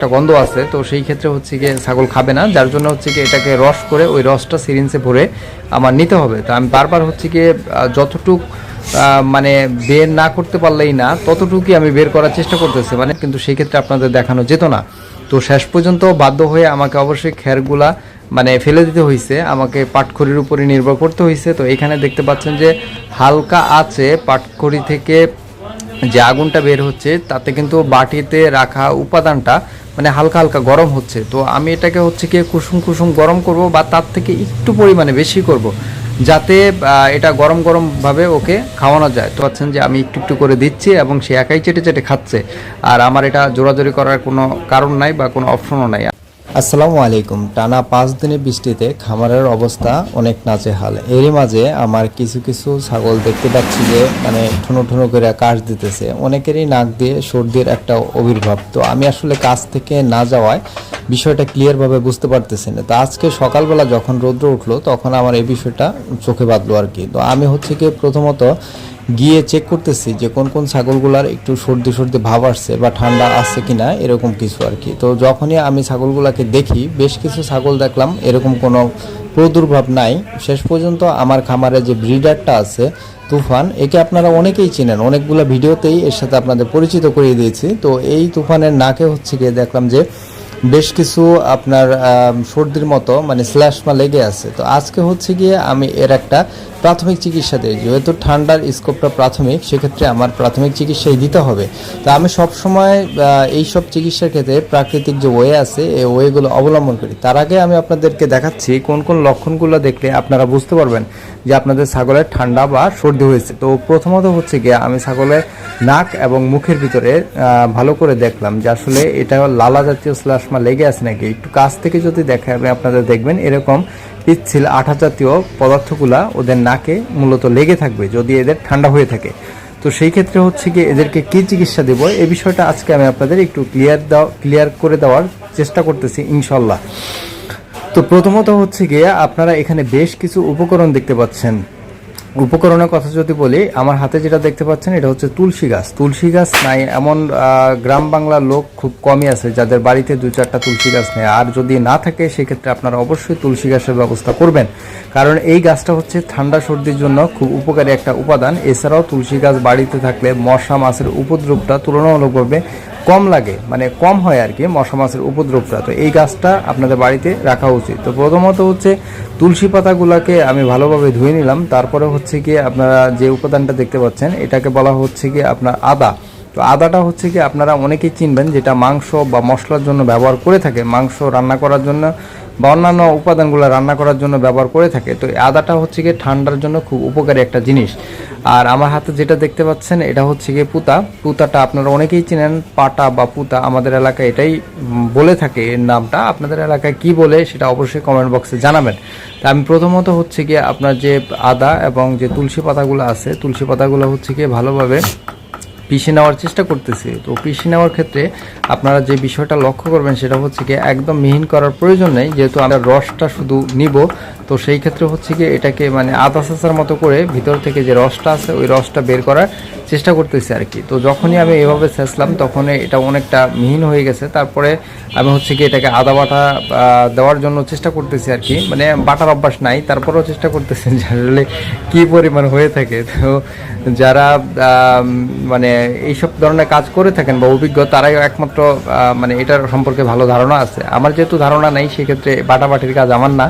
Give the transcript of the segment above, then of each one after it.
একটা গন্ধ আছে, তো সেই ক্ষেত্রে হচ্ছে গিয়ে ছাগল খাবে না, যার জন্য হচ্ছে গিয়ে এটাকে রস করে ওই রসটা সিরিঞ্জে ভরে আমার নিতে হবে। তো আমি বারবার হচ্ছে গিয়ে যতটুক মানে বের না করতে পারলেই না, ততটুকুই আমি বের করার চেষ্টা করতেছি মানে কিন্তু সেই ক্ষেত্রে আপনাদের দেখানো যেত না। তো শেষ পর্যন্ত বাধ্য হয়ে আমাকে অবশ্যই খ্যারগুলা মানে ফেলে দিতে হয়েছে আমাকে পাটখড়ির উপরে নির্ভর করতে হয়েছে তো এখানে দেখতে পাচ্ছেন যে হালকা আছে, পাটখড়ি থেকে যে আগুনটা বের হচ্ছে, তাতে কিন্তু বাটিতে রাখা উপাদানটা মানে হালকা হালকা গরম হচ্ছে। তো আমি এটাকে হচ্ছে কি কুসুম কুসুম গরম করব বা তার থেকে একটু পরিমাণে বেশি করব, যাতে এটা গরম গরমভাবে ওকে খাওয়ানো যায়। তো আছেন যে আমি একটু একটু করে দিচ্ছি এবং সে একাই চেটে চেটে খাচ্ছে। আর আমার এটা জোরাজোরি করার কোনো কারণ নাই বা কোনো অপশনও নাই। আসসালামু আলাইকুম। টানা পাঁচ দিনের বৃষ্টিতে খামারের অবস্থা অনেক নাজেহাল। এরই মাঝে আমার কিছু কিছু ছাগল দেখতে পাচ্ছি যে মানে ঠুনো ঠুনো করে কাশ দিতেছে। অনেকেরই নাক দিয়ে সর্দির একটা আবির্ভাব তো আমি আসলে কাজ থেকে না যাওয়ায় বিষয়টা ক্লিয়ারভাবে বুঝতে পারতেছি না। তো আজকে সকালবেলা যখন রৌদ্র উঠল, তখন আমার এই বিষয়টা চোখে বাঁধলো আর কি। তো আমি হচ্ছে কি প্রথমত গিয়ে চেক করতেছি যে কোন কোন ছাগলগুলার একটু সর্দি সর্দি ভাব আসছে বা ঠান্ডা আসছে কিনা, এরকম কিছু আর কি। তো যখনই আমি ছাগলগুলাকে দেখি, বেশ কিছু ছাগল দেখলাম, এরকম কোনো প্রদুর্ভাব নাই। শেষ পর্যন্ত আমার খামারে যে ব্রিডারটা আছে, তুফান, একে আপনারা অনেকেই চেনেন, অনেকগুলো ভিডিওতেই এর সাথে আপনাদের পরিচিত করিয়ে দিয়েছি। তো এই তুফানের নাকে হচ্ছে গিয়ে দেখলাম যে বেশ কিছু আপনার সর্দির মতো মানে শ্লেষ্মা লেগে আছে। তো আজকে হচ্ছে গিয়ে আমি এর একটা প্রাথমিক চিকিৎসা দিই যেহেতু ঠান্ডার স্কোপটা প্রাথমিক, সেক্ষেত্রে আমার প্রাথমিক চিকিৎসাই দিতে হবে। তো আমি সবসময় এই সব চিকিৎসার ক্ষেত্রে প্রাকৃতিক যে ওয়ে আছে, এই ওয়েগুলো অবলম্বন করি। তার আগে আমি আপনাদেরকে দেখাচ্ছি কোন কোন লক্ষণগুলো দেখলে আপনারা বুঝতে পারবেন যে আপনাদের ছাগলের ঠান্ডা বা সর্দি হয়েছে। তো প্রথমত হচ্ছে গিয়ে আমি ছাগলের নাক এবং মুখের ভিতরে ভালো করে দেখলাম যে আসলে এটা লালা জাতীয় শ্লাসমা লেগে আছে নাকি। একটু কাছ থেকে যদি দেখে আমি আপনাদের দেখবেন এরকম পিচ্ছিল আঠা জাতীয় পদার্থগুলা ওদের নাকে মূলত লেগে থাকবে যদি এদের ঠান্ডা হয়ে থাকে। তো সেই ক্ষেত্রে হচ্ছে কি এদেরকে কী চিকিৎসা দেবো? এই বিষয়টা আজকে আমি আপনাদের একটু ক্লিয়ার দেওয়া ক্লিয়ার করে দেওয়ার চেষ্টা করতেছি ইনশাল্লাহ তো প্রথমত হচ্ছে গিয়ে আপনারা এখানে বেশ কিছু উপকরণ দেখতে পাচ্ছেন। উপকরণের কথা যদি বলি, আমার হাতে যেটা দেখতে পাচ্ছেন, এটা হচ্ছে তুলসী গাছ। তুলসী গাছ নাই, এমন গ্রাম বাংলার লোক খুব কমই আছে যাদের বাড়িতে দু চারটা তুলসী গাছ নেই। আর যদি না থাকে, সেক্ষেত্রে আপনারা অবশ্যই তুলসী গাছের ব্যবস্থা করবেন। কারণ এই গাছটা হচ্ছে ঠান্ডা সর্দির জন্য খুব উপকারী একটা উপাদান। এছাড়াও তুলসী গাছ বাড়িতে থাকলে মশা, মাছের উপদ্রবটা তুলনামূলকভাবে কম লাগে মানে কম হয় আর কি মশা মাছের উপদ্রবটা। তো এই গাছটা আপনাদের বাড়িতে রাখা উচিত। তো প্রথমত হচ্ছে তুলসী পাতাগুলোকে আমি ভালোভাবে ধুয়ে নিলাম। তারপরে হচ্ছে কি আপনারা যে উপাদানটা দেখতে পাচ্ছেন, এটাকে বলা হচ্ছে কি আপনার আদা। তো আদাটা হচ্ছে কি আপনারা অনেকেই চিনবেন যেটা মাংস বা মশলার জন্য ব্যবহার করে থাকে। মাংস রান্না করার জন্য বা অন্যান্য উপাদানগুলো রান্না করার জন্য ব্যবহার করে থাকে। তো আদাটা হচ্ছে গিয়ে ঠান্ডার জন্য খুব উপকারী একটা জিনিস। আর আমার হাতে যেটা দেখতে পাচ্ছেন, এটা হচ্ছে গিয়ে পুতা। পুতাটা আপনারা অনেকেই চিনেন, পাটা বা পুতা আমাদের এলাকায় এটাই বলে থাকে এর নামটা। আপনাদের এলাকায় কি বলে সেটা অবশ্যই কমেন্ট বক্সে জানাবেন। তা আমি প্রথমত হচ্ছে গিয়ে আপনার যে আদা এবং যে তুলসী পাতাগুলো আছে, তুলসী পাতাগুলো হচ্ছে গিয়ে ভালোভাবে পিষে নেওয়ার চেষ্টা করতেছি। তো পিষে নেওয়ার ক্ষেত্রে আপনারা যে বিষয়টা লক্ষ্য করবেন সেটা হচ্ছে কি একদম মিহিন করার প্রয়োজন নেই, যেহেতু আমরা রসটা শুধু নিব, তো সেই ক্ষেত্রে হচ্ছে কি এটাকে মানে আদা চাচার মতো করে ভিতর থেকে যে রসটা আছে, ওই রসটা বের করার চেষ্টা করতেছি আর কি। তো যখনই আমি এভাবে ছেঁচলাম তখন এটা অনেকটা মিহিন হয়ে গেছে। তারপরে আমি হচ্ছে কি এটাকে আদা বাটা দেওয়ার জন্য চেষ্টা করতেছি আর কি। মানে বাটার অভ্যাস নাই, তারপরেও চেষ্টা করতেছি আসলে কী পরিমাণ হয়ে থাকে। তো যারা মানে এইসব ধরনের কাজ করে থাকেন বা অভিজ্ঞ, তারাই একমাত্র মানে এটার সম্পর্কে ভালো ধারণা আছে। আমার যেহেতু ধারণা নেই, সেক্ষেত্রে বাটাবাটির কাজ আমার না।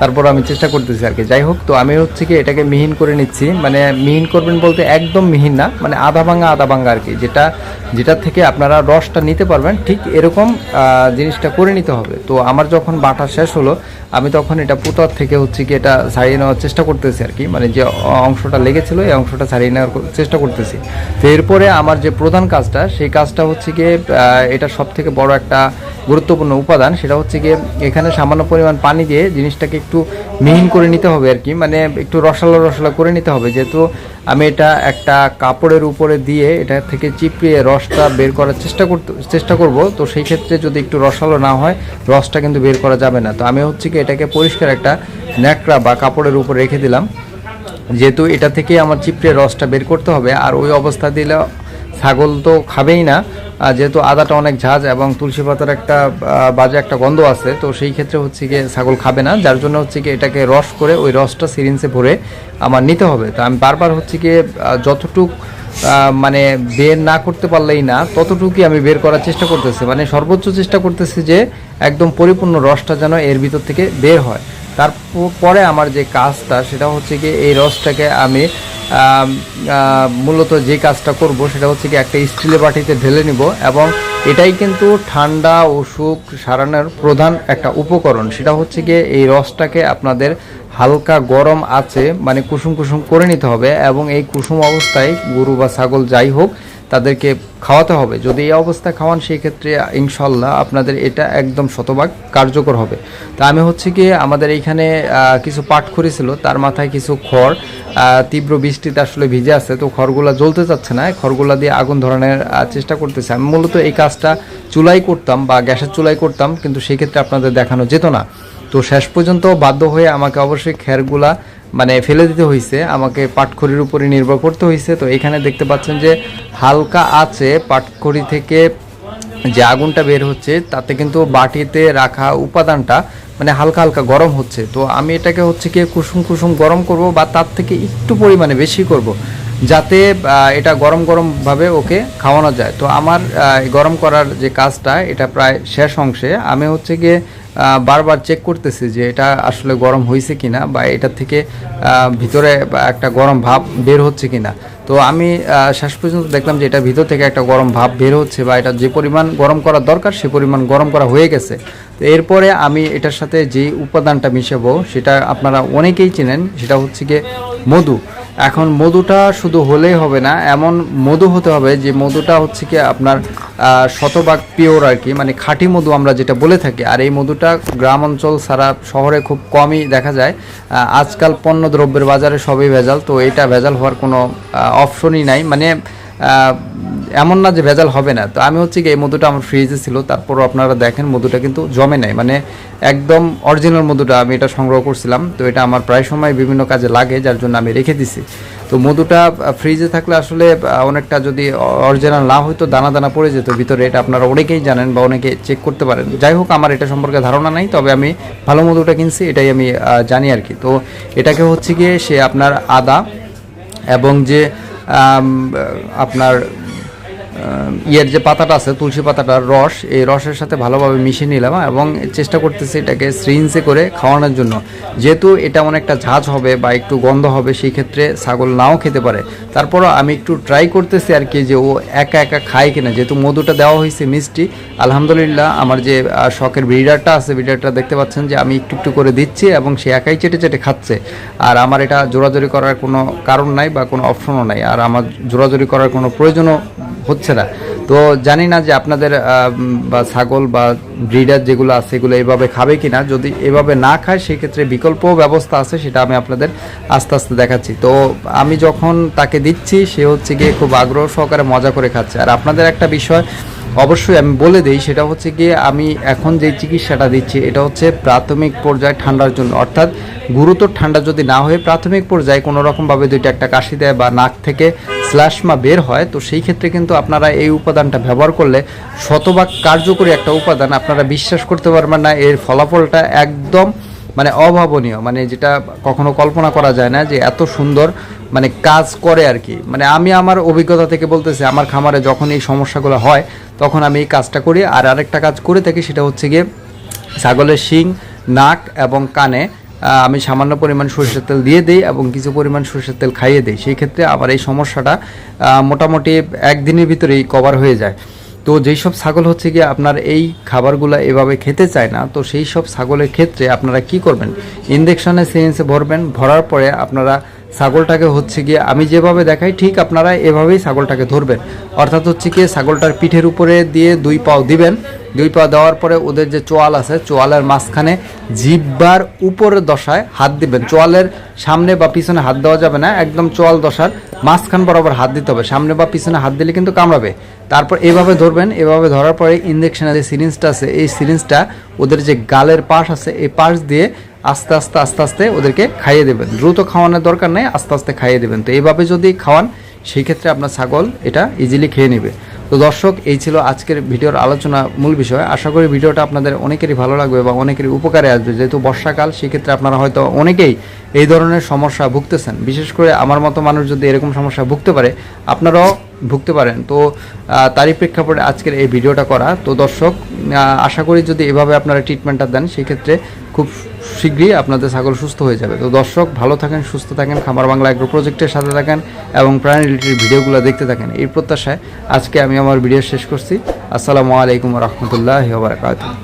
তারপর আমি চেষ্টা করতেছি আর কি। যাই হোক, তো আমি হচ্ছে কি এটাকে মিহিন করে নিচ্ছি। মানে মিহিন করবেন বলতে একদম মিহিন না মানে আধা ভাঙা আধা ভাঙা আর কি, যেটা যেটা থেকে আপনারা রসটা নিতে পারবেন, ঠিক এরকম জিনিসটা করে নিতে হবে। তো আমার যখন বাটা শেষ হলো, আমি তখন এটা পুতার থেকে হচ্ছে কি এটা ছাড়িয়ে নেওয়ার চেষ্টা করতেছি আর কি মানে যে অংশটা লেগেছিল এই অংশটা ছাড়িয়ে নেওয়ার চেষ্টা করতেছি। তো এরপরে আমার যে প্রধান কাজটা, সেই কাজটা হচ্ছে গিয়ে এটা সব থেকে বড় একটা গুরুত্বপূর্ণ উপাদান, সেটা হচ্ছে গিয়ে এখানে সামান্য পরিমাণ পানি দিয়ে জিনিসটাকে একটু মিহিন করে নিতে হবে আর কি মানে একটু রসালো রসালো করে নিতে হবে। যেহেতু আমি এটা একটা কাপড়ের উপরে দিয়ে এটা থেকে চিপড়িয়ে রসটা বের করার চেষ্টা করতে, চেষ্টা করব, তো সেই ক্ষেত্রে যদি একটু রসালো না হয়, রসটা কিন্তু বের করা যাবে না। তো আমি হচ্ছে কি এটাকে পরিষ্কার একটা ন্যাকড়া বা কাপড়ের উপর রেখে দিলাম। যেহেতু এটা থেকে আমার চিপড়ে রসটা বের করতে হবে, আর ওই অবস্থা দিলে ছাগল তো খাবেই না। যেহেতু আদাটা অনেক ঝাঁজ এবং তুলসী পাতার একটা বাজে একটা গন্ধ আছে, তো সেই ক্ষেত্রে হচ্ছে গিয়ে ছাগল খাবে না। যার জন্য হচ্ছে কি এটাকে রস করে ওই রসটা সিরিঞ্জে ভরে আমার নিতে হবে। তো আমি বারবার হচ্ছে গিয়ে যতটুক মানে বের না করতে পারলেই না, ততটুকুই আমি বের করার চেষ্টা করতেছি। মানে সর্বোচ্চ চেষ্টা করতেছি যে একদম পরিপূর্ণ রসটা যেন এর ভিতর থেকে বের হয়। তারপরে আমার যে কাজটা, সেটা হচ্ছে কি এই রসটাকে আমি মূলত যে কাজটা করব সেটা হচ্ছে কি একটা স্টিলের বাটিতে ঢেলে নিব এবং এটাই কিন্তু ঠান্ডা, অসুখ, সারানোর প্রধান একটা উপকরণ। সেটা হচ্ছে কি এই রসটাকে আপনাদের হালকা গরম আছে মানে কুসুম কুসুম করে নিতে হবে এবং এই কুসুম অবস্থায় গরু বা ছাগল যাই হোক তাদেরকে খাওয়াতে হবে। যদি এই অবস্থা খাওয়ান, সেই ক্ষেত্রে ইনশাল্লাহ আপনাদের এটা একদম শতভাগ কার্যকর হবে। তা আমি হচ্ছে কি, আমাদের এইখানে কিছু পাটখড়ি ছিল, তার মাথায় কিছু খড় তীব্র বৃষ্টিতে আসলে ভিজে আছে, তো খড়গুলা জ্বলতে চাচ্ছে না, খড়গুলা দিয়ে আগুন ধরানোর চেষ্টা করতেছে। আমি মূলত এই কাজটা চুলাই করতাম বা গ্যাসের চুলাই করতাম, কিন্তু সেক্ষেত্রে আপনাদের দেখানো যেত না। তো শেষ পর্যন্ত বাধ্য হয়ে আমাকে অবশ্যই খেরগুলা মানে ফেলে দিতে হয়েছে আমাকে পাটখড়ির উপরে নির্ভর করতে হয়েছে তো এখানে দেখতে পাচ্ছেন যে হালকা আছে, পাটখড়ি থেকে যে আগুনটা বের হচ্ছে, তাতে কিন্তু বাটিতে রাখা উপাদানটা মানে হালকা হালকা গরম হচ্ছে। তো আমি এটাকে হচ্ছে কি কুসুম কুসুম গরম করব বা তার থেকে একটু পরিমাণে বেশি করব, যাতে এটা গরম গরমভাবে ওকে খাওয়ানো যায়। তো আমার গরম করার যে কাজটা, এটা প্রায় শেষ অংশে। আমি হচ্ছে গিয়ে বারবার চেক করতেছি যে এটা আসলে গরম হয়েছে কিনা বা এটা থেকে ভিতরে একটা গরম ভাব বের হচ্ছে কিনা। তো আমি শেষ পর্যন্ত দেখলাম যে এটা ভিতর থেকে একটা গরম ভাব বের হচ্ছে বা এটা যে পরিমাণ গরম করা দরকার সে পরিমাণ গরম করা হয়ে গেছে। তো এরপরে আমি এটার সাথে যে উপাদানটা মিশাবো সেটা আপনারা অনেকেই চেনেন, সেটা হচ্ছে গিয়ে মধু। এখন মধুটা শুধু হলেই হবে না, এমন মধু হতে হবে যে মধুটা হচ্ছে কি আপনার শতভাগ পিওর আর কি মানে খাঁটি মধু আমরা যেটা বলে থাকি। আর এই মধুটা গ্রাম অঞ্চল ছাড়া শহরে খুব কমই দেখা যায়। আজকাল পণ্য দ্রব্যের বাজারে সবই ভেজাল, তো এটা ভেজাল হওয়ার কোনো অপশনই নাই। মানে এমন না যে ভেজাল হবে না। তো আমি হচ্ছে কি, এই মধুটা আমার ফ্রিজে ছিল, তারপরও আপনারা দেখেন মধুটা কিন্তু জমে নাই। মানে একদম অরিজিনাল মধুটা আমি এটা সংগ্রহ করছিলাম, তো এটা আমার প্রায় সময় বিভিন্ন কাজে লাগে, যার জন্য আমি রেখে দিছি। তো মধুটা ফ্রিজে থাকলে আসলে অনেকটা যদি অরিজিনাল না হয়তো দানা দানা পড়ে যেত, ভিতরে এটা আপনারা অনেকেই জানেন বা অনেকে চেক করতে পারেন। যাই হোক, আমার এটা সম্পর্কে ধারণা নাই, তবে আমি ভালো মধুটা কিনছি, এটাই আমি জানি আর কি। তো এটাকে হচ্ছে গিয়ে সে আপনার আদা এবং যে আপনার ইয়ের যে পাতাটা আছে, তুলসী পাতাটার রস, এই রসের সাথে ভালোভাবে মিশিয়ে নিলাম এবং চেষ্টা করতেছি এটাকে শ্রিঞ্চে করে খাওয়ানোর জন্য। যেহেতু এটা অনেকটা ঝাঁজ হবে বা একটু গন্ধ হবে, সেই ক্ষেত্রে ছাগল নাও খেতে পারে। তারপরও আমি একটু ট্রাই করতেছি আর কি যে ও একা একা খায় কিনা। যেহেতু মধুটা দেওয়া হয়েছে মিষ্টি, আলহামদুলিল্লাহ আমার যে শখের ব্রিডারটা আছে ব্রিডারটা দেখতে পাচ্ছেন যে আমি একটু একটু করে দিচ্ছি এবং সে একাই চেটে চেটে খাচ্ছে। আর আমার এটা জোরাজোরি করার কোনো কারণ নাই বা কোনো অপশনও নাই। আর আমার জোরাজোরি করার কোনো প্রয়োজনও হচ্ছে না। তো জানি না যে আপনাদের বা ছাগল বা ব্রিডার যেগুলো আছে সেগুলো এভাবে খাবে কিনা। যদি এভাবে না খায়, সেক্ষেত্রে বিকল্প ব্যবস্থা আছে, সেটা আমি আপনাদের আস্তে আস্তে দেখাচ্ছি। তো আমি যখন তাকে দিচ্ছি, সে হচ্ছে গিয়ে খুব আগ্রহ সহকারে মজা করে খাচ্ছে। আর আপনাদের একটা বিষয় অবশ্যই আমি বলে দিই, সেটা হচ্ছে গিয়ে আমি এখন যে চিকিৎসাটা দিচ্ছি, এটা হচ্ছে প্রাথমিক পর্যায়ে ঠান্ডার জন্য। অর্থাৎ গুরুতর ঠান্ডা যদি না হয়ে প্রাথমিক পর্যায়ে কোনো রকমভাবে দুইটা একটা কাশি দেয় বা নাক থেকে শ্লাশমা বের হয়, তো সেই ক্ষেত্রে কিন্তু আপনারা এই উপাদানটা ব্যবহার করলে শতভাগ কার্যকরী একটা উপাদান আপনারা বিশ্বাস করতে পারবেন না। এর ফলাফলটা একদম মানে অভাবনীয়। মানে যেটা কখনো কল্পনা করা যায় না যে এত সুন্দর মানে কাজ করে আর কি। মানে আমি আমার অভিজ্ঞতা থেকে বলতেছি, আমার খামারে যখন এই সমস্যাগুলো হয়, তখন আমি এই কাজটা করি। আর আরেকটা কাজ করে থাকি, সেটা হচ্ছে গিয়ে ছাগলের শিং, নাক এবং কানে আমি সামান্য পরিমাণ সরষের তেল দিয়ে দিই এবং কিছু পরিমাণ সরষের তেল খাইয়ে দিই। সেই ক্ষেত্রে আবার এই সমস্যাটা মোটামুটি একদিনের ভিতরেই কভার হয়ে যায়। তো যেই সব ছাগল হচ্ছে গিয়ে আপনার এই খাবারগুলো এভাবে খেতে চায় না, তো সেই সব ছাগলের ক্ষেত্রে আপনারা কি করবেন? ইনজেকশনে সিরিঞ্জে ভরবেন, ভরার পরে আপনারা ছাগলটাকে হচ্ছে গিয়ে আমি যেভাবে দেখাই, ঠিক আপনারা এভাবেই ছাগলটাকে ধরবেন। অর্থাৎ হচ্ছে গিয়ে ছাগলটার পিঠের উপরে দিয়ে দুই পাও দিবেন। দুই পা দেওয়ার পরে ওদের যে চোয়াল আছে, চোয়ালের মাঝখানে জিব্বার উপরের দশায় হাত দিবেন। চোয়ালের সামনে বা পিছনে হাত দেওয়া যাবে না, একদম চোয়াল দশার মাঝখান বরাবর হাত দিতে হবে। সামনে বা পিছনে হাত দিলে কিন্তু কামড়াবে। তারপর এভাবে ধরবেন, এভাবে ধরার পরে ইঞ্জেকশনের যে সিরিঞ্জটা আছে, এই সিরিঞ্জটা ওদের যে গালের পাশ আছে, এই পাশ দিয়ে আস্তে আস্তে আস্তে আস্তে ওদেরকে খাইয়ে দেবেন। দ্রুত খাওয়ানোর দরকার নেই, আস্তে আস্তে খাইয়ে দেবেন। তো এইভাবে যদি খাওয়ান, সেই ক্ষেত্রে আপনার ছাগল এটা ইজিলি খেয়ে নেবে। তো দর্শক, এই ছিল আজকের ভিডিওর আলোচনা মূল বিষয়। আশা করি ভিডিওটা আপনাদের অনেকেরই ভালো লাগবে বা অনেকেরই উপকারে আসবে। যেহেতু বর্ষাকাল সেক্ষেত্রে আপনারা হয়তো অনেকেই এই ধরনের সমস্যা ভুগতেছেন। বিশেষ করে আমার মতো মানুষ যদি এরকম সমস্যা ভুগতে পারে, আপনারাও ভুগতে পারেন। তো তারই প্রেক্ষাপটে আজকের এই ভিডিওটা করা। তো, দর্শক আশা করি যদি এভাবে আপনারা ট্রিটমেন্টটা দেন, সেক্ষেত্রে খুব শীঘ্রই আপনাদের ছাগল সুস্থ হয়ে যাবে। তো, দর্শক, ভালো থাকেন, সুস্থ থাকেন। খামার বাংলা এগ্রো প্রজেক্টের সাথে থাকেন এবং প্রাণী রিলেটেড ভিডিওগুলো দেখতে থাকেন। এই প্রত্যাশায় আজকে আমি আমার ভিডিও শেষ করছি। আসসালামু আলাইকুম রহমতুল্লাহ বারকাতুহ।